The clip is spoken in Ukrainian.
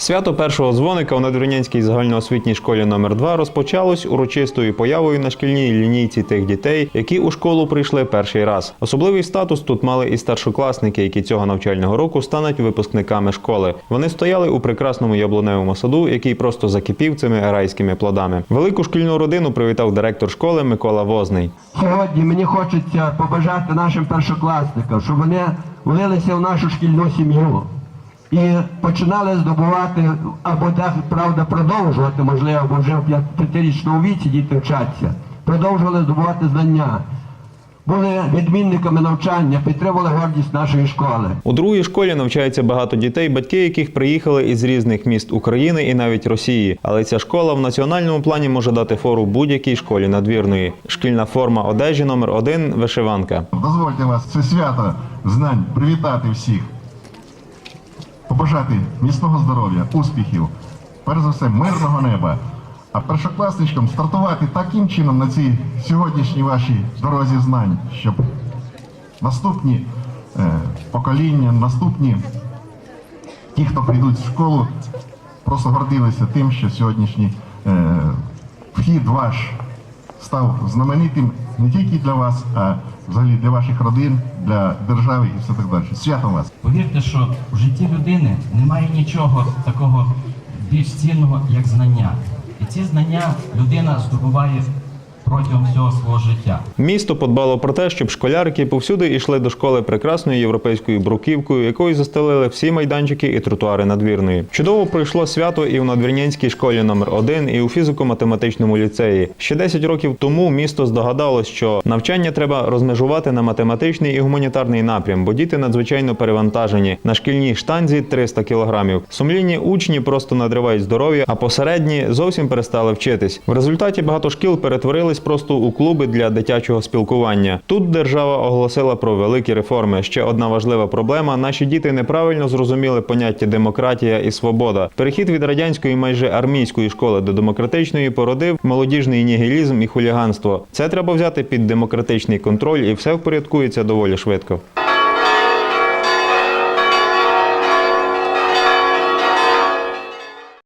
Свято першого дзвоника у Надвірнянській загальноосвітній школі номер 2 розпочалось урочистою появою на шкільній лінійці тих дітей, які у школу прийшли перший раз. Особливий статус тут мали і старшокласники, які цього навчального року стануть випускниками школи. Вони стояли у прекрасному яблуневому саду, який просто закипів цими райськими плодами. Велику шкільну родину привітав директор школи Микола Возний. Сьогодні мені хочеться побажати нашим першокласникам, щоб вони влилися в нашу шкільну сім'ю і починали здобувати, або так, правда, продовжувати, можливо, бо вже в п'ятирічному віці діти вчаться, продовжували здобувати знання, були відмінниками навчання, підтримували гордість нашої школи. У другій школі навчається багато дітей, батьки яких приїхали із різних міст України і навіть Росії. Але ця школа в національному плані може дати фору будь-якій школі надвірної. Шкільна форма одежі номер один вишиванка. Дозвольте вас це свято знань привітати всіх, побажати міцного здоров'я, успіхів, перш за все, мирного неба. А першокласничкам стартувати таким чином на цій сьогоднішній вашій дорозі знань, щоб наступні е, покоління, наступні ті, хто прийдуть в школу, просто гордилися тим, що сьогоднішній е, вхід ваш став знаменитим не тільки для вас, а взагалі для ваших родин, для держави і все так далі. Святом вас! Повірте, що в житті людини немає нічого такого більш цінного, як знання. І ці знання людина здобуває протягом всього свого життя. Місто подбало про те, щоб школярки повсюди йшли до школи прекрасною європейською бруківкою, якою застелили всі майданчики і тротуари надвірної. Чудово пройшло свято і в надвірнянській школі номер 1 і у фізико-математичному ліцеї. Ще 10 років тому місто здогадалось, що навчання треба розмежувати на математичний і гуманітарний напрям, бо діти надзвичайно перевантажені. На шкільній штанзі 300 кілограмів. Сумлінні учні просто надривають здоров'я, а посередні зовсім перестали вчитись. В результаті багато шкіл перетворились просто у клуби для дитячого спілкування. Тут держава оголосила про великі реформи. Ще одна важлива проблема: наші діти неправильно зрозуміли поняття демократія і свобода. Перехід від радянської майже армійської школи до демократичної породив молодіжний нігілізм і хуліганство. Це треба взяти під демократичний контроль, і все впорядкується доволі швидко.